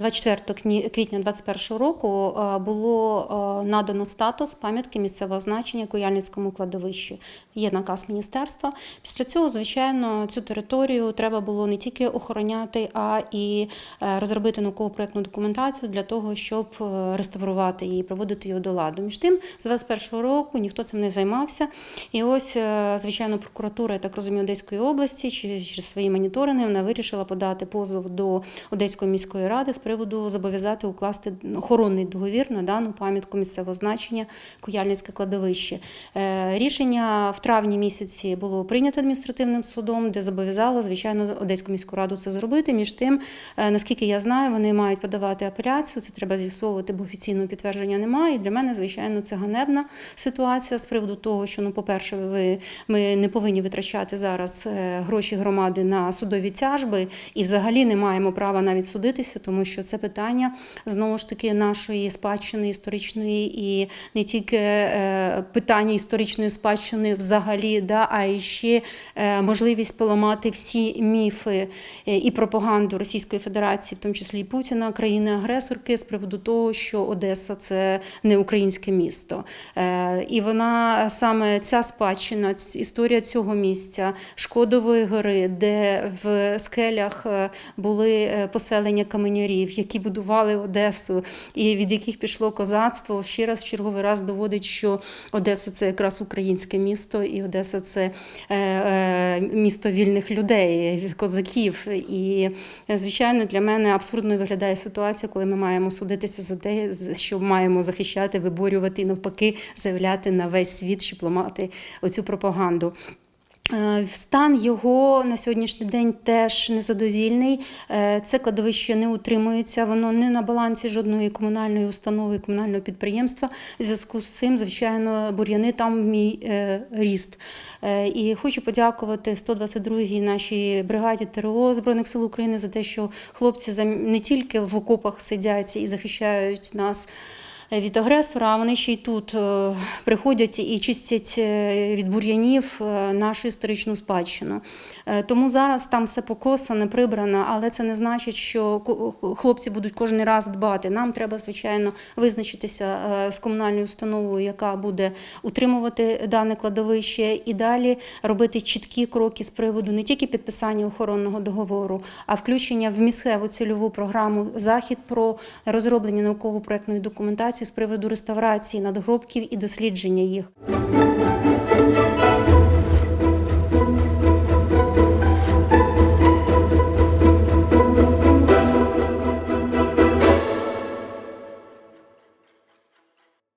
24 кні- квітня 2021 року е, було е, надано статус пам'ятки місцевого значення Куяльницькому кладовищі. Є наказ міністерства. Після цього, звичайно, цю територію треба було не тільки охороняти, а і е, розробити науково-проектну документацію для того, щоб реставрувати її, проводити її до ладу. Між тим, з 21 року ніхто цим не займався. І ось, звичайно, прокуратура, я так розумію, Одеської області чи- через свої моніторинги вона вирішила подати позов до Одеської міської ради з приводу зобов'язати укласти охоронний договір на дану пам'ятку місцевого значення Куяльницьке кладовище. Е, Рішення в травні місяці було прийнято адміністративним судом, де зобов'язало, звичайно, Одеську міську раду це зробити. Між тим, е, наскільки я знаю, вони мають подавати апеляцію. Це треба з'ясовувати, бо офіційного підтвердження немає. І для мене, звичайно, це ганебна ситуація з приводу того, що ну, по-перше, ви ми не повинні витрачати зараз е, гроші громади на судові тяжби, і взагалі не маємо права навіть судитися, тому що це питання знову ж таки нашої спадщини історичної і не тільки е, питання історичної спадщини взагалі, да, а і ще е, можливість поламати всі міфи е, і пропаганду Російської Федерації, в тому числі і Путіна, країни-агресорки, з приводу того, що Одеса це не українське місто. І вона саме ця спадщина, історія цього місця, Шкодової гори, де в скелях були поселення каменярів, які будували Одесу, і від яких пішло козацтво, ще раз в черговий раз доводить, що Одеса це якраз українське місто, і Одеса це е, е, місто вільних людей, козаків. І, е, звичайно, для мене абсурдною виглядає ситуація, коли ми маємо судитися за те, що маємо захищати, виборювати і навпаки заявляти на весь світ, щоб ламати оцю пропаганду. Е, Стан його на сьогоднішній день теж незадовільний. Е, Це кладовище не утримується, воно не на балансі жодної комунальної установи, комунального підприємства. В зв'язку з цим, звичайно, бур'яни там в мій е, ріст. І хочу подякувати 122-й нашій бригаді ТРО Збройних сил України за те, що хлопці не тільки в окопах сидять і захищають нас від агресора, вони ще й тут е, приходять і чистять е, від бур'янів е, нашу історичну спадщину. Е, Тому зараз там все покосане, прибрано, але це не значить, що хлопці будуть кожен раз дбати. Нам треба, звичайно, визначитися е, з комунальною установою, яка буде утримувати дане кладовище, і далі робити чіткі кроки з приводу не тільки підписання охоронного договору, а включення в місцеву цільову програму захід про розроблення науково-проектної документації з приводу реставрації надгробків і дослідження їх.